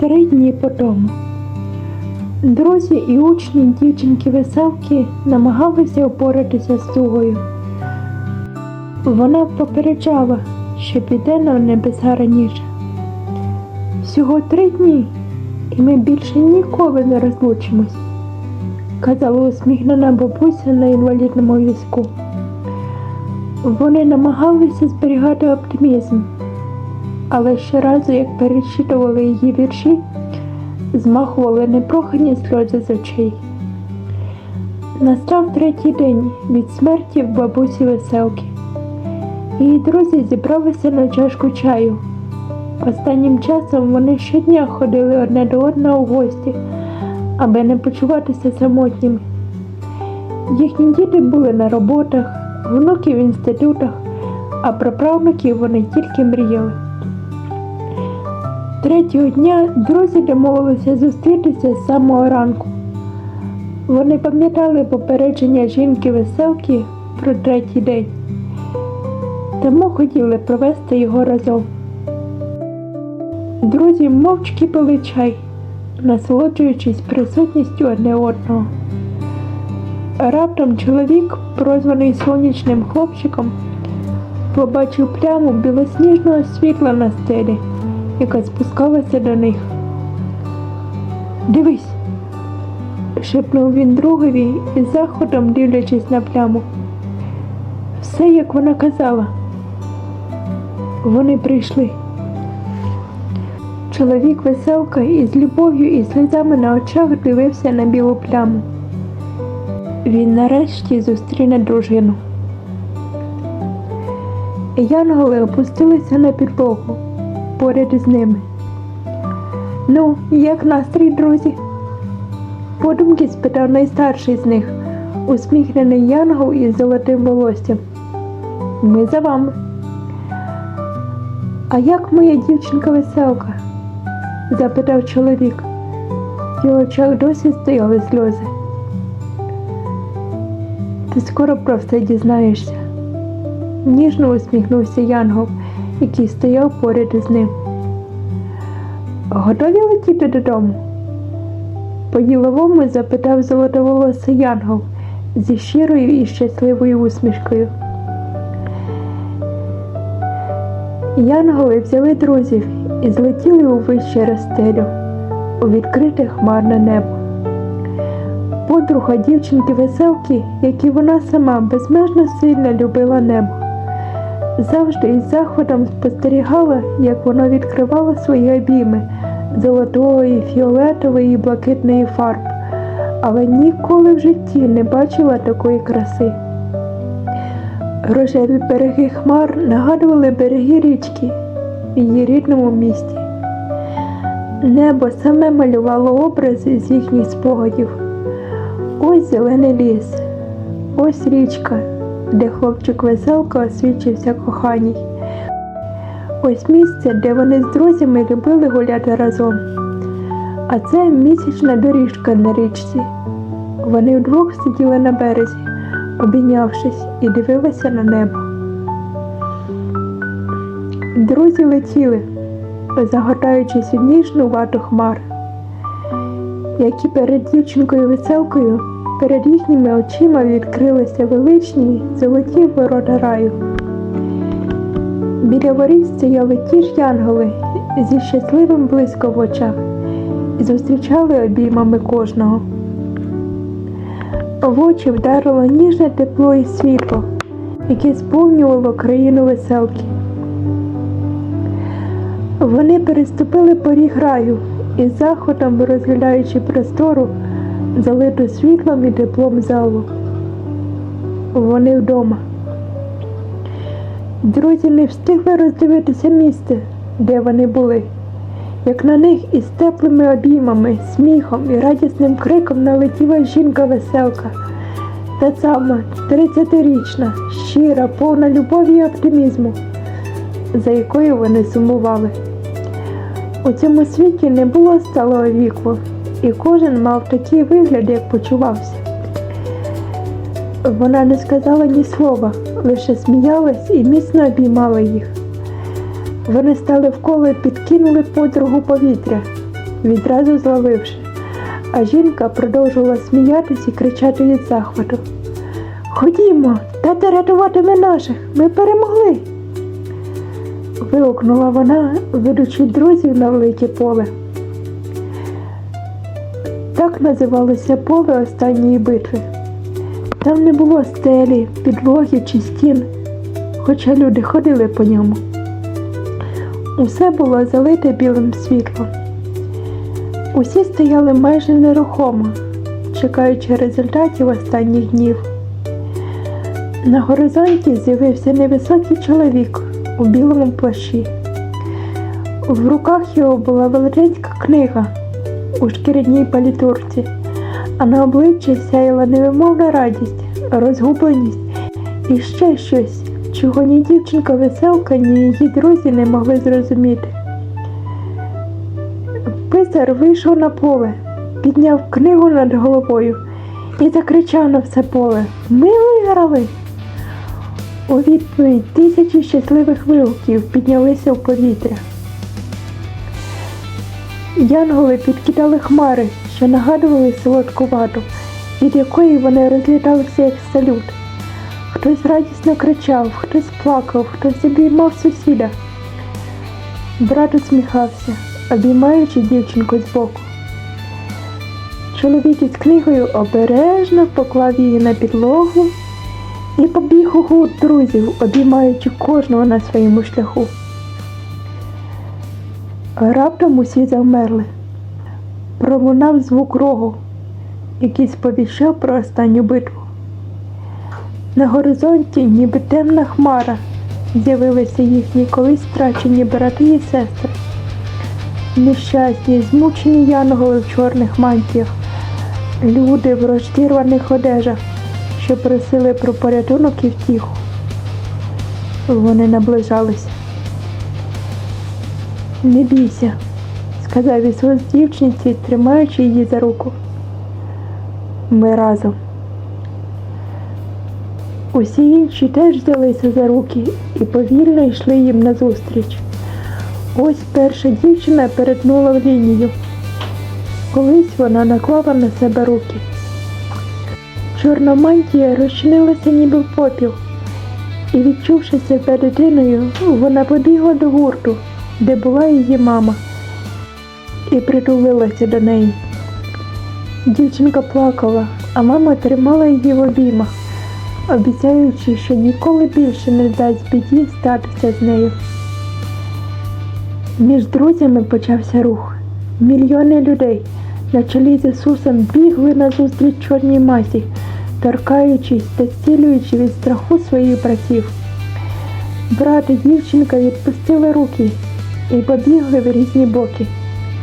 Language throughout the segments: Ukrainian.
Три дні по тому. Друзі і учні дівчинки веселки намагалися опоратися з тугою. Вона попереджала, що піде на небеса раніше. Всього три дні, і ми більше ніколи не розлучимось, казала усміхнена бабуся на інвалідному візку. Вони намагалися зберігати оптимізм, але щоразу, як перечитували її вірші, змахували непрохані сльози з очей. Настав третій день від смерті в бабусі веселки. Її друзі зібралися на чашку чаю. Останнім часом вони щодня ходили одне до одного у гості, аби не почуватися самотніми. Їхні діти були на роботах, внуки в інститутах, а про правнуків вони тільки мріяли. Третього дня друзі домовилися зустрітися з самого ранку. Вони пам'ятали попередження жінки веселки про третій день, тому хотіли провести його разом. Друзі мовчки пили чай, насолоджуючись присутністю одне одного. Раптом чоловік, прозваний сонячним хлопчиком, побачив пляму білосніжного світла на стелі, яка спускалася до них. Дивись, шепнув він другові із заходом дивлячись на пляму. Все, як вона казала. Вони прийшли. Чоловік веселка із любов'ю і сльозами на очах дивився на білу пляму. Він нарешті зустріне дружину. Янголи опустилися на підлогу поряд із ними. Ну, як настрій, друзі? Подумки спитав найстарший з них, усміхнений янгол із золотим волоссям. Ми за вами. А як моя дівчинка веселка? запитав чоловік. В його очах досі стояли сльози. Ти скоро про все дізнаєшся. Ніжно усміхнувся Янгол, який стояв поряд із ним. Готові летіти додому? По-діловому запитав золотоволосий Янгол зі щирою і щасливою усмішкою. Янголи взяли друзів і злетіли у вище розстелю, у відкрите хмарне небо. Подруга дівчинки веселки, як і вона сама, безмежно сильно любила небо. Завжди із заходом спостерігала, як воно відкривало свої обійми золотої, фіолетової і блакитної фарб, але ніколи в житті не бачила такої краси. Рожеві береги хмар нагадували береги річки в її рідному місті. Небо саме малювало образи з їхніх спогадів. Ось зелений ліс, ось річка, де хлопчик веселка освічився коханій. Ось місце, де вони з друзями любили гуляти разом. А це місячна доріжка на річці. Вони вдвох сиділи на березі, обійнявшись, і дивилися на небо. Друзі летіли, загортаючись у ніжну вату хмар, які перед дівчинкою веселкою, перед їхніми очима відкрилися величні золоті ворота раю. Біля воріт стояли ті ж янголи зі щасливим блиском в очах і зустрічали обіймами кожного. В очі вдарило ніжне тепло і світло, яке сповнювало країну веселки. Вони переступили поріг раю і заходом, розглядаючи простору, залиту світлом і теплом залу. Вони вдома. Друзі не встигли роздивитися місце, де вони були, як на них із теплими обіймами, сміхом і радісним криком налетіла жінка-веселка, та сама 30-річна, щира, повна любові і оптимізму, за якою вони сумували. У цьому світі не було сталого віку, і кожен мав такий вигляд, як почувався. Вона не сказала ні слова, лише сміялась і міцно обіймала їх. Вони стали вколо і підкинули подругу повітря, відразу зловивши, а жінка продовжувала сміятись і кричати від захвату. Ходімо, тата рятуватиме наших, ми перемогли. Вигукнула вона, ведучи друзів на велике поле. Називалося поле останньої битви. Там не було стелі, підлоги чи стін, хоча люди ходили по ньому. Усе було залите білим світлом. Усі стояли майже нерухомо, чекаючи результатів останніх днів. На горизонті з'явився невисокий чоловік у білому плащі. В руках його була величезна книга у шкіряній палітурці, а на обличчі сяяла невимовна радість, розгубленість і ще щось, чого ні дівчинка веселка, ні її друзі не могли зрозуміти. Писар вийшов на поле, підняв книгу над головою і закричав на все поле Ми виграли! У відповідь тисячі щасливих вигуків піднялися в повітря. Янголи підкидали хмари, що нагадували солодку вату, від якої вони розліталися як салют. Хтось радісно кричав, хтось плакав, хтось обіймав сусіда. Брат усміхався, обіймаючи дівчинку збоку. Чоловік із книгою обережно поклав її на підлогу і побіг у гурт друзів, обіймаючи кожного на своєму шляху. Раптом усі завмерли. Пролунав звук рогу, який сповіщав про останню битву. На горизонті, ніби темна хмара, з'явилися їхні колись втрачені брати і сестри. Нещасні, змучені янголи в чорних мантіях, люди в розтірваних одежах, що просили про порятунок і втіху. Вони наближалися. Не бійся, сказав Ісус дівчинці, тримаючи її за руку. Ми разом. Усі інші теж взялися за руки і повільно йшли їм назустріч. Ось перша дівчина перетнула в лінію. Колись вона наклала на себе руки. Чорна мантія розчинилася ніби в попіл, і, відчувши себе дитиною, вона побігла до гурту, де була її мама, і притулилася до неї. Дівчинка плакала, а мама тримала її в обіймах, обіцяючи, що ніколи більше не дасть біді статися з нею. Між друзями почався рух. Мільйони людей на чолі з Ісусом бігли назустріч чорній масі, торкаючись та зцілюючи від страху своїх братів. Брат і дівчинка відпустили руки і побігли в різні боки,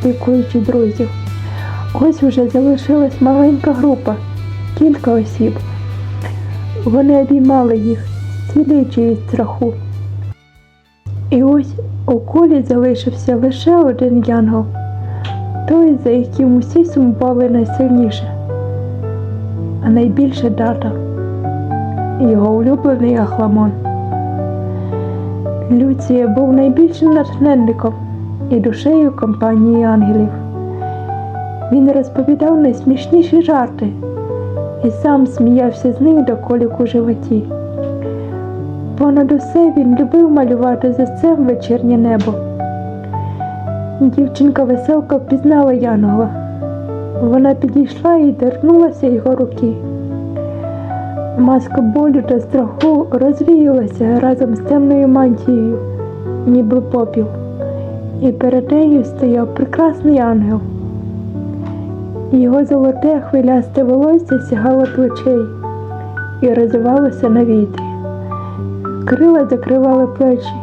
лікуючи друзів. Ось уже залишилась маленька група, кілька осіб. Вони обіймали їх, зцілюючи від страху. І ось у колі залишився лише один янгол, той, за яким усі сумували найсильніше, а найбільше дата його улюблений Ахламон. Люція був найбільшим натхненником і душею компанії ангелів. Він розповідав найсмішніші жарти і сам сміявся з них до колік у животі. Понад усе він любив малювати за цим вечірнє небо. Дівчинка веселка впізнала Янгола. Вона підійшла і торкнулася його руки. Маска болю та страху розвіялася разом з темною мантією, ніби попіл, і перед нею стояв прекрасний ангел. Його золоте хвилясте волосся сягало плечей і розвивалося на вітрі. Крила закривали плечі,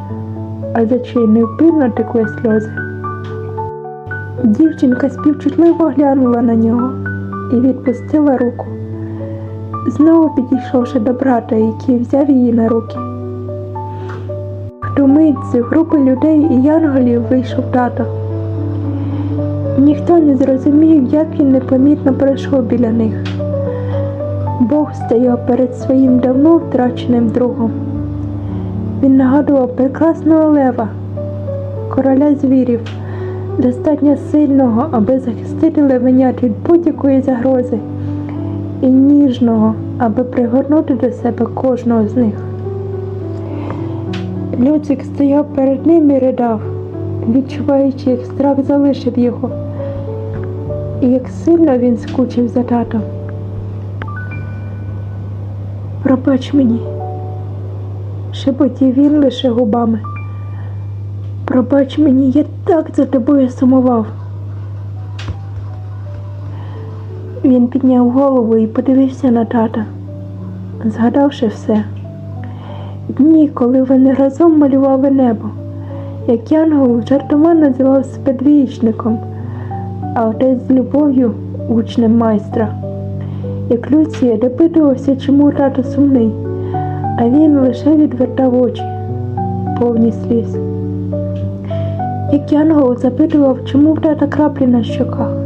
а з очей невпинно текли сльози. Дівчинка співчутливо глянула на нього і відпустила руку, знову підійшовши до брата, який взяв її на руки. В ту з групи людей і янголів вийшов тато. Ніхто не зрозумів, як він непомітно пройшов біля них. Бог стояв перед своїм давно втраченим другом. Він нагадував прекрасного лева, короля звірів, достатньо сильного, аби захистити левенят від будь-якої загрози, і ніжного, аби пригорнути до себе кожного з них. Люцик стояв перед ним і ридав, відчуваючи, як страх залишив його, і як сильно він скучив за татом. Пробач мені, шепотів він лише губами. Пробач мені, я так за тобою сумував. Він підняв голову і подивився на тата, згадавши все. Дні, коли вони разом малювали небо, як Янгол жартома називав себе а отець з любов'ю учнем майстра. Як Люція допитувався, чому тато сумний, а він лише відвертав очі, повні сліз. Як Янгол запитував, чому в тата краплі на щоках,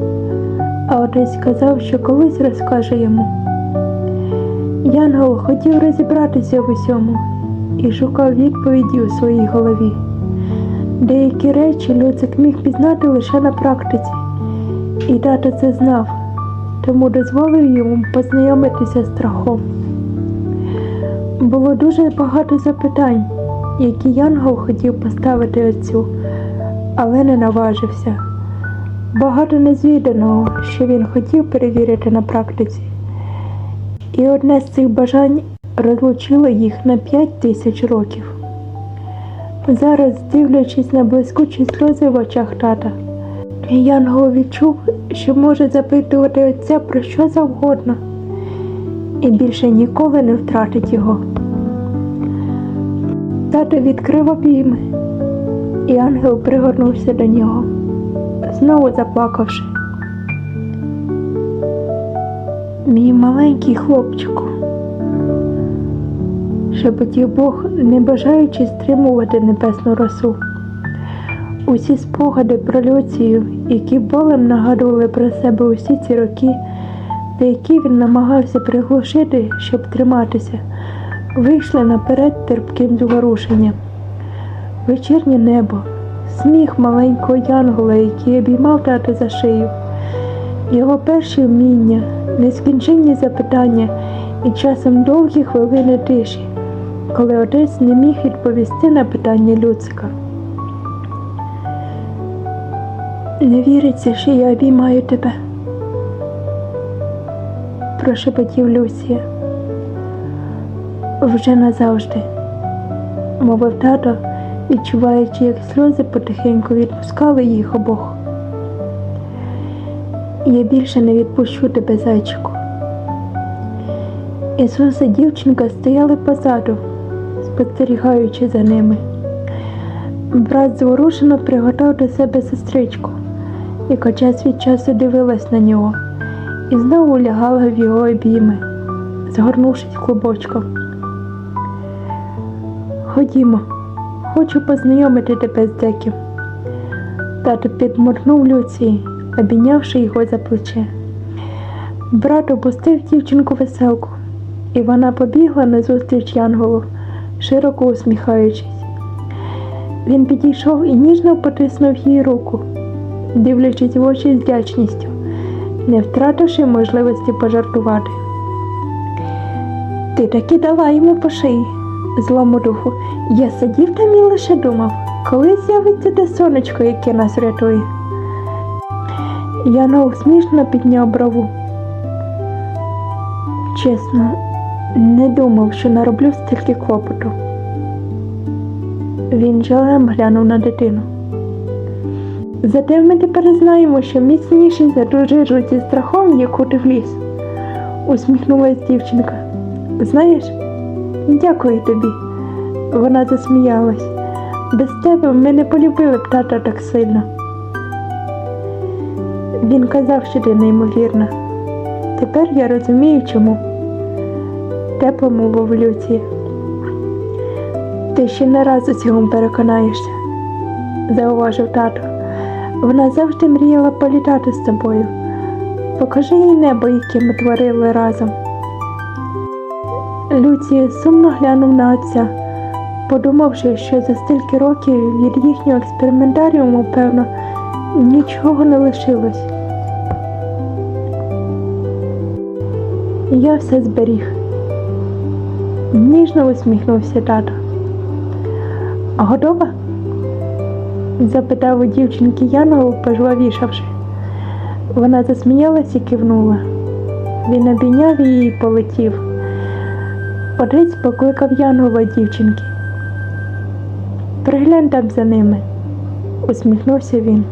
а отець казав, що колись розкаже йому. Янгол хотів розібратися в усьому і шукав відповіді у своїй голові. Деякі речі Люцик міг пізнати лише на практиці, і тато це знав, тому дозволив йому познайомитися з страхом. Було дуже багато запитань, які Янгол хотів поставити отцю, але не наважився. Багато незвіданого, що він хотів перевірити на практиці. І одне з цих бажань розлучило їх на п'ять тисяч років. Зараз, дивлячись на блискучі сльози в очах тата, Янгол відчув, що може запитувати отця про що завгодно і більше ніколи не втратить його. Тато відкрив обійми, і ангел пригорнувся до нього, знову заплакавши. Мій маленький хлопчику, шепотів Бог, не бажаючи стримувати небесну росу. Усі спогади про Люцію, які болем нагадували про себе усі ці роки, та які він намагався приглушити, щоб триматися, вийшли наперед терпким зворушенням. Вечірнє небо, сміх маленького янгола, який обіймав тата за шию, його перші вміння, нескінченні запитання і часом довгі хвилини тиші, коли отець не міг відповісти на питання Люцика. Не віриться, що я обіймаю тебе, прошепотів Люсія. Вже назавжди, мовив тато, відчуваючи, як сльози потихеньку відпускали їх обох. Я більше не відпущу тебе, зайчику. Ісус і дівчинка стояли позаду, спостерігаючи за ними. Брат зворушено приготав до себе сестричку, яка час від часу дивилась на нього і знову лягала в його обійми, згорнувшись клубочком. Ходімо, хочу познайомити тебе з деким. Тато підморгнув Люції, обійнявши його за плече. Брат опустив дівчинку веселку, і вона побігла назустріч Янголу, широко усміхаючись. Він підійшов і ніжно потиснув їй руку, дивлячись в очі з вдячністю, не втративши можливості пожартувати. Ти таки дала йому по шиї, злому духу. Я сидів там і лише думав, коли з'явиться те сонечко, яке нас рятує. Яна усмішно підняв брову. Чесно, не думав, що нароблю стільки клопоту. Він жалем глянув на дитину. Зате ми тепер знаємо, що міцніший за ту жижу зі страхом, яку ти вліз, усміхнулась дівчинка. Знаєш, дякую тобі. Вона засміялась. Без тебе ми не полюбили б тата так сильно. Він казав, що ти неймовірна. Тепер я розумію, чому. Тепло мовив Люція. Ти ще не раз у цьому переконаєшся, зауважив тато. Вона завжди мріяла політати з тобою. Покажи їй небо, яке ми творили разом. Люція сумно глянув на отця, подумавши, що за стільки років від їхнього експериментаріуму, певно, нічого не лишилось. Я все зберіг. Ніжно усміхнувся тато. Готова? запитав у дівчинки Янгол, пожвавішавши. Вона засміялась і кивнула. Він обійняв її і полетів. Отець покликав Янгова дівчинки. Приглянь там за ними, усміхнувся він.